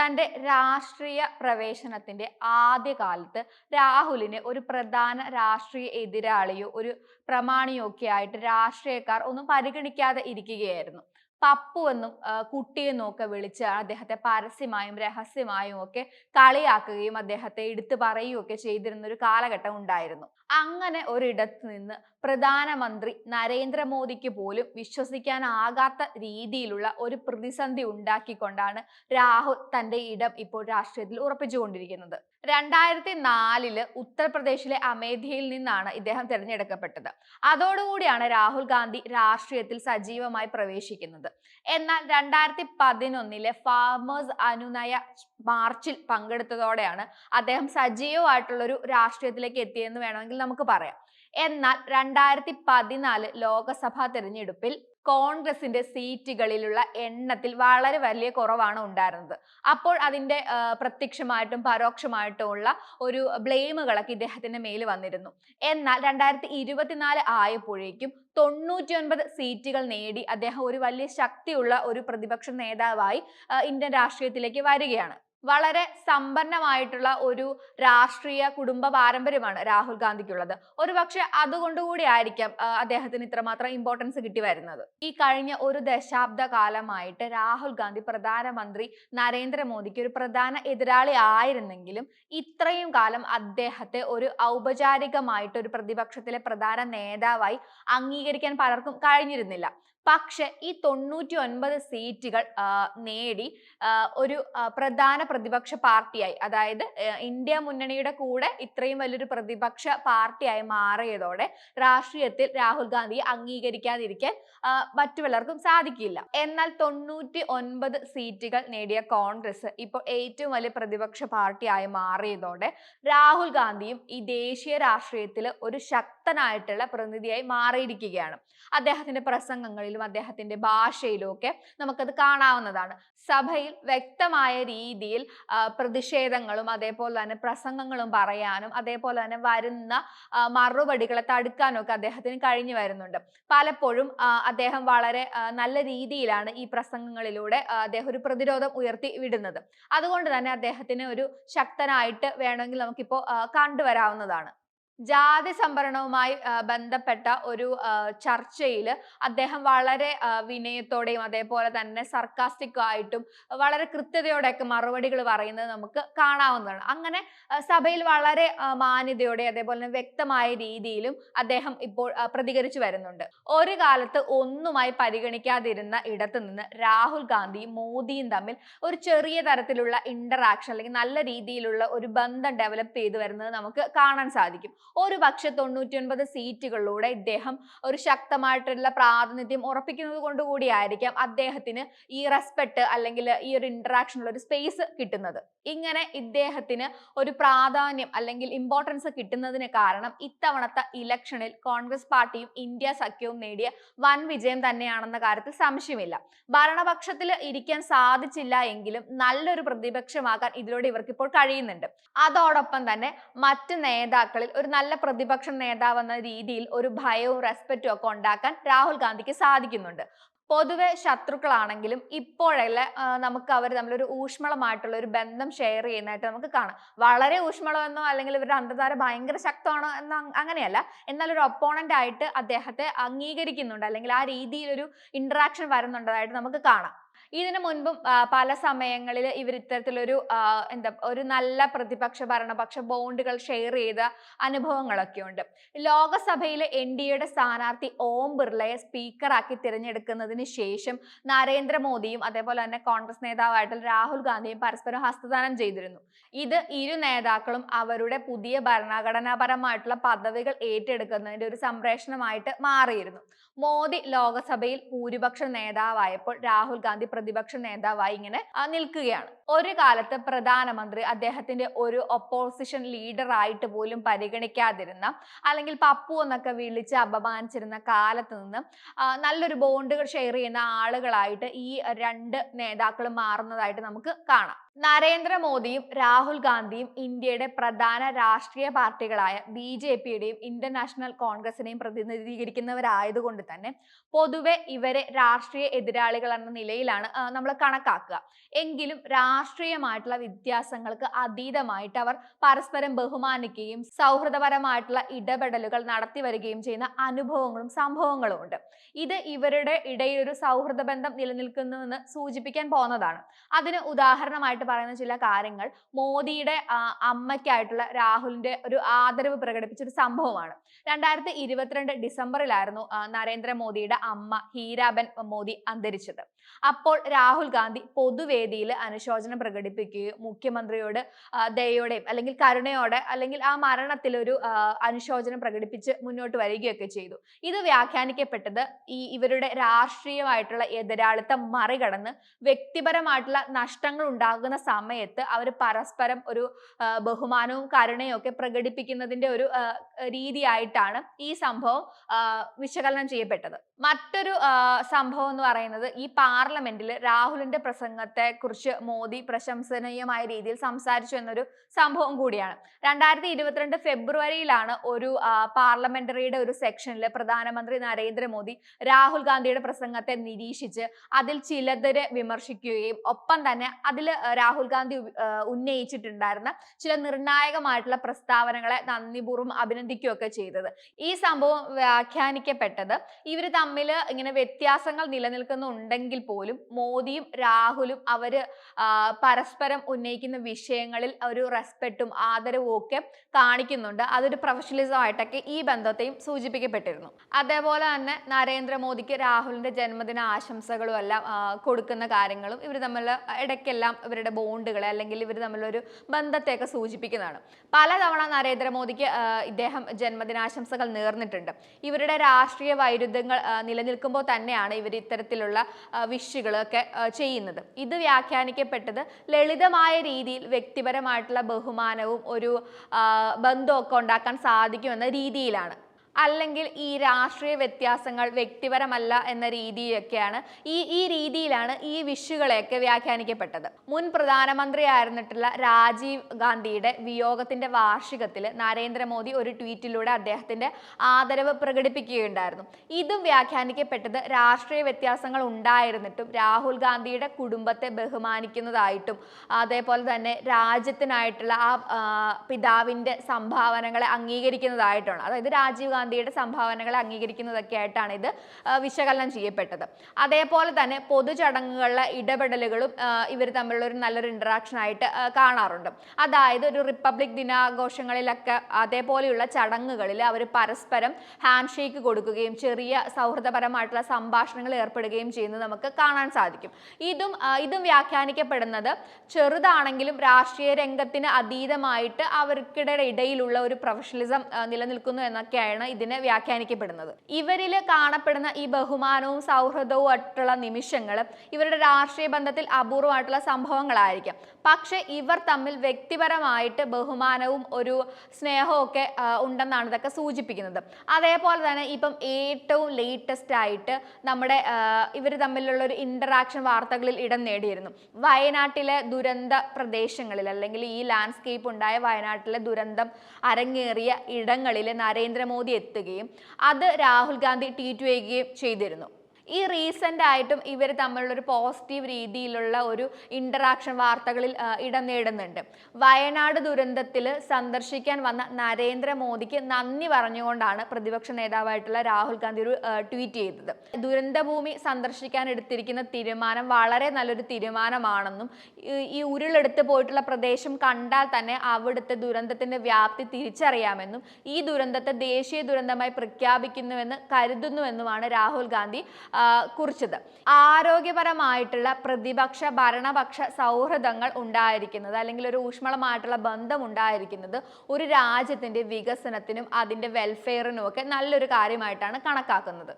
തന്റെ രാഷ്ട്രീയ പ്രവേശനത്തിന്റെ ആദ്യ കാലത്ത് രാഹുലിന് ഒരു പ്രധാന രാഷ്ട്രീയ എതിരാളിയോ ഒരു പ്രമാണിയോ ഒക്കെ ആയിട്ട് രാഷ്ട്രീയക്കാർ ഒന്നും പരിഗണിക്കാതെ ഇരിക്കുകയായിരുന്നു. പപ്പു എന്നും കുട്ടിയെന്നും ഒക്കെ വിളിച്ച് അദ്ദേഹത്തെ പരസ്യമായും രഹസ്യമായും ഒക്കെ കളിയാക്കുകയും അദ്ദേഹത്തെ എടുത്തു പറയുകയും ഒക്കെ ചെയ്തിരുന്ന ഒരു കാലഘട്ടം ഉണ്ടായിരുന്നു. അങ്ങനെ ഒരിടത്ത് നിന്ന് പ്രധാനമന്ത്രി നരേന്ദ്രമോദിക്ക് പോലും വിശ്വസിക്കാനാകാത്ത രീതിയിലുള്ള ഒരു പ്രതിസന്ധി ഉണ്ടാക്കിക്കൊണ്ടാണ് രാഹുൽ തന്റെ ഇടം ഇപ്പോൾ രാഷ്ട്രീയത്തിൽ ഉറപ്പിച്ചുകൊണ്ടിരിക്കുന്നത് രണ്ടായിരത്തി നാലിൽ ഉത്തർപ്രദേശിലെ അമേധിയിൽ നിന്നാണ് ഇദ്ദേഹം തിരഞ്ഞെടുക്കപ്പെട്ടത്. അതോടുകൂടിയാണ് രാഹുൽ ഗാന്ധി രാഷ്ട്രീയത്തിൽ സജീവമായി പ്രവേശിക്കുന്നത്. എന്നാൽ രണ്ടായിരത്തി പതിനൊന്നിലെ ഫാമേഴ്സ് അനുനയ മാർച്ചിൽ പങ്കെടുത്തതോടെയാണ് അദ്ദേഹം സജീവമായിട്ടുള്ളൊരു രാഷ്ട്രീയത്തിലേക്ക് എത്തിയെന്ന് വേണമെങ്കിൽ നമുക്ക് പറയാം. എന്നാൽ രണ്ടായിരത്തി പതിനാല് ലോക്സഭാ തെരഞ്ഞെടുപ്പിൽ കോൺഗ്രസിന്റെ സീറ്റുകളിലുള്ള എണ്ണത്തിൽ വളരെ വലിയ കുറവാണ് ഉണ്ടായിരുന്നത്. അപ്പോൾ അതിന്റെ പ്രത്യക്ഷമായിട്ടും പരോക്ഷമായിട്ടും ഉള്ള ഒരു ബ്ലെയിമുകളൊക്കെ ഇദ്ദേഹത്തിന്റെ മേൽ വന്നിരുന്നു. എന്നാൽ രണ്ടായിരത്തി ഇരുപത്തിനാല് ആയപ്പോഴേക്കും തൊണ്ണൂറ്റി ഒൻപത് സീറ്റുകൾ നേടി അദ്ദേഹം ഒരു വലിയ ശക്തിയുള്ള ഒരു പ്രതിപക്ഷ നേതാവായി ഇന്ത്യൻ രാഷ്ട്രീയത്തിലേക്ക് വരികയാണ്. വളരെ സമ്പന്നമായിട്ടുള്ള ഒരു രാഷ്ട്രീയ കുടുംബ പാരമ്പര്യമാണ് രാഹുൽ ഗാന്ധിക്കുള്ളത്. ഒരു പക്ഷെ അതുകൊണ്ടുകൂടി ആയിരിക്കാം അദ്ദേഹത്തിന് ഇത്രമാത്രം ഇമ്പോർട്ടൻസ് കിട്ടി വരുന്നത്. ഈ കഴിഞ്ഞ ഒരു ദശാബ്ദ കാലമായിട്ട് രാഹുൽ ഗാന്ധി പ്രധാനമന്ത്രി നരേന്ദ്രമോദിക്ക് ഒരു പ്രധാന എതിരാളി ആയിരുന്നെങ്കിലും ഇത്രയും കാലം അദ്ദേഹത്തെ ഒരു ഔപചാരികമായിട്ട് ഒരു പ്രതിപക്ഷത്തിലെ പ്രധാന നേതാവായി അംഗീകരിക്കാൻ പലർക്കും കഴിഞ്ഞിരുന്നില്ല. പക്ഷെ ഈ തൊണ്ണൂറ്റി ഒൻപത് സീറ്റുകൾ നേടി ഒരു പ്രധാന പ്രതിപക്ഷ പാർട്ടിയായി. അതായത് ഇന്ത്യ മുന്നണിയുടെ കൂടെ ഇത്രയും വലിയൊരു പ്രതിപക്ഷ പാർട്ടിയായി മാറിയതോടെ രാഷ്ട്രീയത്തിൽ രാഹുൽ ഗാന്ധിയെ അംഗീകരിക്കാതിരിക്കാൻ മറ്റു പലർക്കും സാധിക്കില്ല. എന്നാൽ തൊണ്ണൂറ്റി ഒൻപത് സീറ്റുകൾ നേടിയ കോൺഗ്രസ് ഇപ്പോൾ ഏറ്റവും വലിയ പ്രതിപക്ഷ പാർട്ടിയായി മാറിയതോടെ രാഹുൽ ഗാന്ധിയും ഈ ദേശീയ രാഷ്ട്രീയത്തിൽ ഒരു ശക്തനായിട്ടുള്ള പ്രതിനിധിയായി മാറിയിരിക്കുകയാണ്. അദ്ദേഹത്തിന്റെ പ്രസംഗങ്ങളിലും അദ്ദേഹത്തിന്റെ ഭാഷയിലും ഒക്കെ നമുക്കത് കാണാവുന്നതാണ്. സഭയിൽ വ്യക്തമായ രീതിയിൽ പ്രതിഷേധങ്ങളും അതേപോലെ തന്നെ പ്രസംഗങ്ങളും പറയാനും അതേപോലെ തന്നെ വരുന്ന മറുപടികളെ തടുക്കാനും ഒക്കെ അദ്ദേഹത്തിന് കഴിഞ്ഞു വരുന്നുണ്ട്. പലപ്പോഴും അദ്ദേഹം വളരെ നല്ല രീതിയിലാണ് ഈ പ്രസംഗങ്ങളിലൂടെ അദ്ദേഹം ഒരു പ്രതിരോധം ഉയർത്തി വിടുന്നത്. അതുകൊണ്ട് തന്നെ അദ്ദേഹത്തിന് ഒരു ശക്തനായിട്ട് വേണമെങ്കിൽ നമുക്കിപ്പോൾ കണ്ടുവരാവുന്നതാണ്. ജാതി സംവരണവുമായി ബന്ധപ്പെട്ട ഒരു ചർച്ചയിൽ അദ്ദേഹം വളരെ വിനയത്തോടെയും അതേപോലെ തന്നെ സർക്കാസ്റ്റിക് ആയിട്ടും വളരെ കൃത്യതയോടെയൊക്കെ മറുപടികൾ പറയുന്നത് നമുക്ക് കാണാവുന്നതാണ്. അങ്ങനെ സഭയിൽ വളരെ മാന്യതയോടെ അതേപോലെ തന്നെ വ്യക്തമായ രീതിയിലും അദ്ദേഹം ഇപ്പോൾ പ്രതികരിച്ചു വരുന്നുണ്ട്. ഒരു കാലത്ത് ഒന്നുമായി പരിഗണിക്കാതിരുന്ന ഇടത്ത് നിന്ന് രാഹുൽ ഗാന്ധിയും മോദിയും തമ്മിൽ ഒരു ചെറിയ തരത്തിലുള്ള ഇന്ററാക്ഷൻ അല്ലെങ്കിൽ നല്ല രീതിയിലുള്ള ഒരു ബന്ധം ഡെവലപ്പ് ചെയ്തു വരുന്നത് നമുക്ക് കാണാൻ സാധിക്കും. ഒരു പക്ഷെ തൊണ്ണൂറ്റി ഒൻപത് സീറ്റുകളിലൂടെ ഇദ്ദേഹം ഒരു ശക്തമായിട്ടുള്ള പ്രാതിനിധ്യം ഉറപ്പിക്കുന്നത് കൊണ്ട് കൂടിയായിരിക്കാം അദ്ദേഹത്തിന് ഈ റെസ്പെക്ട് അല്ലെങ്കിൽ ഈ ഒരു ഇന്ററാക്ഷനുള്ള ഒരു സ്പേസ് കിട്ടുന്നത്. ഇങ്ങനെ ഇദ്ദേഹത്തിന് ഒരു പ്രാധാന്യം അല്ലെങ്കിൽ ഇമ്പോർട്ടൻസ് കിട്ടുന്നതിന് കാരണം ഇത്തവണത്തെ ഇലക്ഷനിൽ കോൺഗ്രസ് പാർട്ടിയും ഇന്ത്യ സഖ്യവും നേടിയ വൻ വിജയം തന്നെയാണെന്ന കാര്യത്തിൽ സംശയമില്ല. ഭരണപക്ഷത്തിൽ ഇരിക്കാൻ സാധിച്ചില്ല എങ്കിലും നല്ലൊരു പ്രതിപക്ഷമാകാൻ ഇതിലൂടെ ഇവർക്കിപ്പോൾ കഴിയുന്നുണ്ട്. അതോടൊപ്പം തന്നെ മറ്റ് നേതാക്കളിൽ ഒരു നല്ല പ്രതിപക്ഷ നേതാവെന്ന രീതിയിൽ ഒരു ഭയവും റെസ്പെക്റ്റും ഒക്കെ ഉണ്ടാക്കാൻ രാഹുൽ ഗാന്ധിക്ക് സാധിക്കുന്നുണ്ട്. പൊതുവെ ശത്രുക്കളാണെങ്കിലും ഇപ്പോഴല്ല നമുക്ക് അവർ തമ്മിലൊരു ഊഷ്മളമായിട്ടുള്ള ഒരു ബന്ധം ഷെയർ ചെയ്യുന്നതായിട്ട് നമുക്ക് കാണാം. വളരെ ഊഷ്മളമെന്നോ അല്ലെങ്കിൽ ഇവരുടെ അന്തധാര ഭയങ്കര ശക്തമാണോ എന്ന അങ്ങനെയല്ല. എന്നാൽ ഒരു ഒപ്പോണന്റ് ആയിട്ട് അദ്ദേഹത്തെ അംഗീകരിക്കുന്നുണ്ട്. അല്ലെങ്കിൽ ആ രീതിയിലൊരു ഇന്ററാക്ഷൻ വരുന്നുണ്ടതായിട്ട് നമുക്ക് കാണാം. ഇതിനു മുൻപും പല സമയങ്ങളിൽ ഇവർ ഇത്തരത്തിലൊരു എന്താ ഒരു നല്ല പ്രതിപക്ഷ ഭരണപക്ഷ ബോണ്ടുകൾ ഷെയർ ചെയ്ത അനുഭവങ്ങളൊക്കെ ഉണ്ട്. ലോകസഭയിലെ എൻ ഡി എയുടെ സ്ഥാനാർത്ഥി ഓം ബിർളയെ സ്പീക്കറാക്കി തിരഞ്ഞെടുക്കുന്നതിന് ശേഷം നരേന്ദ്രമോദിയും അതേപോലെ തന്നെ കോൺഗ്രസ് നേതാവായിട്ടുള്ള രാഹുൽ ഗാന്ധിയും പരസ്പരം ഹസ്തദാനം ചെയ്തിരുന്നു. ഇത് ഇരു നേതാക്കളും അവരുടെ പുതിയ ഭരണഘടനാപരമായിട്ടുള്ള പദവികൾ ഏറ്റെടുക്കുന്നതിന്റെ ഒരു സംപ്രേഷണമായിട്ട് മാറിയിരുന്നു. മോദി ലോകസഭയിൽ ഭൂരിപക്ഷ നേതാവായപ്പോൾ രാഹുൽ ഗാന്ധി പ്രതിപക്ഷ നേതാവായി ഇങ്ങനെ നിൽക്കുകയാണ്. ഒരു കാലത്ത് പ്രധാനമന്ത്രി അദ്ദേഹത്തിന്റെ ഒരു ഒപ്പോസിഷൻ ലീഡർ ആയിട്ട് പോലും പരിഗണിക്കാതിരുന്ന അല്ലെങ്കിൽ പപ്പു എന്നൊക്കെ വിളിച്ച് അപമാനിച്ചിരുന്ന കാലത്ത് നിന്ന് നല്ലൊരു ബോണ്ടുകൾ ഷെയർ ചെയ്യുന്ന ആളുകളായിട്ട് ഈ രണ്ട് നേതാക്കളും മാറുന്നതായിട്ട് നമുക്ക് കാണാം. നരേന്ദ്രമോദിയും രാഹുൽ ഗാന്ധിയും ഇന്ത്യയുടെ പ്രധാന രാഷ്ട്രീയ പാർട്ടികളായ ബി ജെ പിയുടെയും ഇന്ത്യൻ നാഷണൽ കോൺഗ്രസിനെയും പ്രതിനിധീകരിക്കുന്നവരായതുകൊണ്ട് തന്നെ പൊതുവെ ഇവരെ രാഷ്ട്രീയ എതിരാളികൾ എന്ന നിലയിലാണ് നമ്മൾ കണക്കാക്കുക. എങ്കിലും രാഷ്ട്രീയമായിട്ടുള്ള വ്യത്യാസങ്ങൾക്ക് അതീതമായിട്ട് അവർ പരസ്പരം ബഹുമാനിക്കുകയും സൗഹൃദപരമായിട്ടുള്ള ഇടപെടലുകൾ നടത്തി വരികയും ചെയ്യുന്ന അനുഭവങ്ങളും സംഭവങ്ങളും ഉണ്ട്. ഇത് ഇവരുടെ ഇടയിൽ ഒരു സൗഹൃദ ബന്ധം നിലനിൽക്കുന്നുവെന്ന് സൂചിപ്പിക്കാൻ പോകുന്നതാണ്. അതിന് ഉദാഹരണമായിട്ട് പറയുന്ന ചില കാര്യങ്ങൾ മോദിയുടെ അമ്മയ്ക്കായിട്ടുള്ള രാഹുലിന്റെ ഒരു ആദരവ് പ്രകടിപ്പിച്ച ഒരു സംഭവമാണ്. രണ്ടായിരത്തി ഇരുപത്തിരണ്ട് ഡിസംബറിലായിരുന്നു നരേന്ദ്രമോദിയുടെ അമ്മ ഹീരാബൻ മോദി അന്തരിച്ചത്. അപ്പോൾ രാഹുൽ ഗാന്ധി പൊതുവേദിയിൽ അനുശോചനം പ്രകടിപ്പിക്കുകയും മുഖ്യമന്ത്രിയോട് ദയോടെയും അല്ലെങ്കിൽ കരുണയോടെ അല്ലെങ്കിൽ ആ മരണത്തിൽ ഒരു അനുശോചനം പ്രകടിപ്പിച്ച് മുന്നോട്ട് വരികയൊക്കെ ചെയ്തു. ഇത് വ്യാഖ്യാനിക്കപ്പെട്ടത് ഈ ഇവരുടെ രാഷ്ട്രീയമായിട്ടുള്ള എതിരാളിത്തം മറികടന്ന് വ്യക്തിപരമായിട്ടുള്ള നഷ്ടങ്ങൾ ഉണ്ടാകുന്ന സമയത്ത് അവർ പരസ്പരം ഒരു ബഹുമാനവും കരുണയും ഒക്കെ പ്രകടിപ്പിക്കുന്നതിന്റെ ഒരു രീതിയായിട്ടാണ് ഈ സംഭവം വിശകലനം ചെയ്യപ്പെട്ടത്. മറ്റൊരു സംഭവം എന്ന് പറയുന്നത് ഈ പാർലമെന്റിൽ രാഹുലിന്റെ പ്രസംഗത്തെ കുറിച്ച് മോദി പ്രശംസനീയമായ രീതിയിൽ സംസാരിച്ചു എന്നൊരു സംഭവം കൂടിയാണ്. രണ്ടായിരത്തി ഇരുപത്തിരണ്ട് ഫെബ്രുവരിയിലാണ് ഒരു പാർലമെന്ററിയുടെ ഒരു സെക്ഷനിൽ പ്രധാനമന്ത്രി നരേന്ദ്രമോദി രാഹുൽ ഗാന്ധിയുടെ പ്രസംഗത്തെ നിരീക്ഷിച്ച് അതിൽ ചിലതരെ വിമർശിക്കുകയും ഒപ്പം തന്നെ അതിൽ രാഹുൽ ഗാന്ധി ഉന്നയിച്ചിട്ടുണ്ടായിരുന്ന ചില നിർണായകമായിട്ടുള്ള പ്രസ്താവനകളെ നന്ദിപൂർവം അഭിനന്ദിക്കുകയൊക്കെ ചെയ്തത്. ഈ സംഭവം വ്യാഖ്യാനിക്കപ്പെട്ടത് ഇവർ തമ്മിൽ ഇങ്ങനെ വ്യത്യാസങ്ങൾ നിലനിൽക്കുന്നുണ്ടെങ്കിൽ പോലും മോദിയും രാഹുലും അവർ പരസ്പരം ഉന്നയിക്കുന്ന വിഷയങ്ങളിൽ ഒരു റെസ്പെക്റ്റും ആദരവും ഒക്കെ കാണിക്കുന്നുണ്ട്. അതൊരു പ്രൊഫഷണലിസം ആയിട്ടൊക്കെ ഈ ബന്ധത്തെയും സൂചിപ്പിക്കപ്പെട്ടിരുന്നു. അതേപോലെ തന്നെ നരേന്ദ്രമോദിക്ക് രാഹുലിന്റെ ജന്മദിന ആശംസകളും എല്ലാം കൊടുക്കുന്ന കാര്യങ്ങളും ഇവർ തമ്മിൽ ഇടയ്ക്കെല്ലാം ഇവരുടെ ബോണ്ടുകളെ അല്ലെങ്കിൽ ഇവർ തമ്മിലൊരു ബന്ധത്തെയൊക്കെ സൂചിപ്പിക്കുന്നതാണ്. പലതവണ നരേന്ദ്രമോദിക്ക് ഇദ്ദേഹം ജന്മദിനാശംസകൾ നേർന്നിട്ടുണ്ട്. ഇവരുടെ രാഷ്ട്രീയ വൈരുദ്ധ്യങ്ങൾ നിലനിൽക്കുമ്പോൾ തന്നെയാണ് ഇവർ ഇത്തരത്തിലുള്ള വിഷുകളൊക്കെ ചെയ്യുന്നത്. ഇത് വ്യാഖ്യാനിക്കപ്പെട്ടത് ലളിതമായ രീതിയിൽ വ്യക്തിപരമായിട്ടുള്ള ബഹുമാനവും ഒരു ബന്ധമൊക്കെ ഉണ്ടാക്കാൻ സാധിക്കുമെന്ന രീതിയിലാണ്. അല്ലെങ്കിൽ ഈ രാഷ്ട്രീയ വ്യത്യാസങ്ങൾ വ്യക്തിപരമല്ല എന്ന രീതിയൊക്കെയാണ് ഈ ഈ രീതിയിലാണ് ഈ വിഷുകളെയൊക്കെ വ്യാഖ്യാനിക്കപ്പെട്ടത്. മുൻ പ്രധാനമന്ത്രി ആയിരുന്നിട്ടുള്ള രാജീവ് ഗാന്ധിയുടെ വിയോഗത്തിന്റെ വാർഷികത്തിൽ നരേന്ദ്രമോദി ഒരു ട്വീറ്റിലൂടെ അദ്ദേഹത്തിന്റെ ആദരവ് പ്രകടിപ്പിക്കുകയുണ്ടായിരുന്നു. ഇതും വ്യാഖ്യാനിക്കപ്പെട്ടത് രാഷ്ട്രീയ വ്യത്യാസങ്ങൾ ഉണ്ടായിരുന്നിട്ടും രാഹുൽ ഗാന്ധിയുടെ കുടുംബത്തെ ബഹുമാനിക്കുന്നതായിട്ടും അതേപോലെ തന്നെ രാജ്യത്തിനായിട്ടുള്ള ആ പിതാവിന്റെ സംഭാവനകളെ അംഗീകരിക്കുന്നതായിട്ടാണ് അതായത് രാജീവ് ഗാന്ധിയുടെ സംഭാവനകളെ അംഗീകരിക്കുന്നതൊക്കെ ആയിട്ടാണ് ഇത് വിശകലനം ചെയ്യപ്പെട്ടത്. അതേപോലെ തന്നെ പൊതുചടങ്ങുകളിലെ ഇടപെടലുകളും ഇവർ തമ്മിലുള്ള ഒരു നല്ലൊരു ഇന്ററാക്ഷൻ ആയിട്ട് കാണാറുണ്ട്. അതായത് ഒരു റിപ്പബ്ലിക് ദിനാഘോഷങ്ങളിലൊക്കെ അതേപോലെയുള്ള ചടങ്ങുകളിൽ അവർ പരസ്പരം ഹാൻഡ് ഷേക്ക് കൊടുക്കുകയും ചെറിയ സൗഹൃദപരമായിട്ടുള്ള സംഭാഷണങ്ങൾ ഏർപ്പെടുകയും ചെയ്യുന്നത് നമുക്ക് കാണാൻ സാധിക്കും. ഇതും ഇതും വ്യാഖ്യാനിക്കപ്പെടുന്നത് ചെറുതാണെങ്കിലും രാഷ്ട്രീയ രംഗത്തിന് അതീതമായിട്ട് അവർക്കിടെ ഇടയിലുള്ള ഒരു പ്രൊഫഷണലിസം നിലനിൽക്കുന്നു എന്നൊക്കെയാണ് ഇതിനെ വ്യാഖ്യാനിക്കപ്പെടുന്നത്. ഇവരിൽ കാണപ്പെടുന്ന ഈ ബഹുമാനവും സൗഹൃദവും ആയിട്ടുള്ള നിമിഷങ്ങൾ ഇവരുടെ രാഷ്ട്രീയ ബന്ധത്തിൽ അപൂർവമായിട്ടുള്ള സംഭവങ്ങളായിരിക്കും. പക്ഷെ ഇവർ തമ്മിൽ വ്യക്തിപരമായിട്ട് ബഹുമാനവും ഒരു സ്നേഹവും ഒക്കെ ഉണ്ടെന്നാണ് ഇതൊക്കെ സൂചിപ്പിക്കുന്നത്. അതേപോലെ തന്നെ ഇപ്പം ഏറ്റവും ലേറ്റസ്റ്റ് ആയിട്ട് നമ്മുടെ ഇവർ തമ്മിലുള്ള ഒരു ഇന്ററാക്ഷൻ വാർത്തകളിൽ ഇടം നേടിയിരുന്നു. വയനാട്ടിലെ ദുരന്ത പ്രദേശങ്ങളിൽ അല്ലെങ്കിൽ ഈ ലാൻഡ്സ്കേപ്പ് ഉണ്ടായ വയനാട്ടിലെ ദുരന്തം അരങ്ങേറിയ ഇടങ്ങളിൽ നരേന്ദ്രമോദി എത്തുകയും അത് രാഹുൽ ഗാന്ധി ട്വീറ്റ് ചെയ്യുകയും ചെയ്തിരുന്നു. ഈ റീസെന്റ് ആയിട്ടും ഇവർ തമ്മിലുള്ളൊരു പോസിറ്റീവ് രീതിയിലുള്ള ഒരു ഇന്ററാക്ഷൻ വാർത്തകളിൽ ഇടം നേടുന്നുണ്ട്. വയനാട് ദുരന്തത്തിൽ സന്ദർശിക്കാൻ വന്ന നരേന്ദ്രമോദിക്ക് നന്ദി പറഞ്ഞുകൊണ്ടാണ് പ്രതിപക്ഷ നേതാവായിട്ടുള്ള രാഹുൽ ഗാന്ധി ഒരു ട്വീറ്റ് ചെയ്തത്. ദുരന്തഭൂമി സന്ദർശിക്കാൻ എടുത്തിരിക്കുന്ന തീരുമാനം വളരെ നല്ലൊരു തീരുമാനമാണെന്നും ഈ- ഉരുളെടുത്ത് പോയിട്ടുള്ള പ്രദേശം കണ്ടാൽ തന്നെ അവിടുത്തെ ദുരന്തത്തിന്റെ വ്യാപ്തി തിരിച്ചറിയാമെന്നും ഈ ദുരന്തത്തെ ദേശീയ ദുരന്തമായി പ്രഖ്യാപിക്കുന്നുവെന്ന് കരുതുന്നുവെന്നുമാണ് രാഹുൽ ഗാന്ധി കുറിച്ചത്. ആരോഗ്യപരമായിട്ടുള്ള പ്രതിപക്ഷ ഭരണപക്ഷ സൗഹൃദങ്ങൾ ഉണ്ടായിരിക്കുന്നത് അല്ലെങ്കിൽ ഒരു ഊഷ്മളമായിട്ടുള്ള ബന്ധം ഉണ്ടായിരിക്കുന്നത് ഒരു രാജ്യത്തിന്റെ വികസനത്തിനും അതിന്റെ വെൽഫെയറിനും ഒക്കെ നല്ലൊരു കാര്യമായിട്ടാണ് കണക്കാക്കുന്നത്.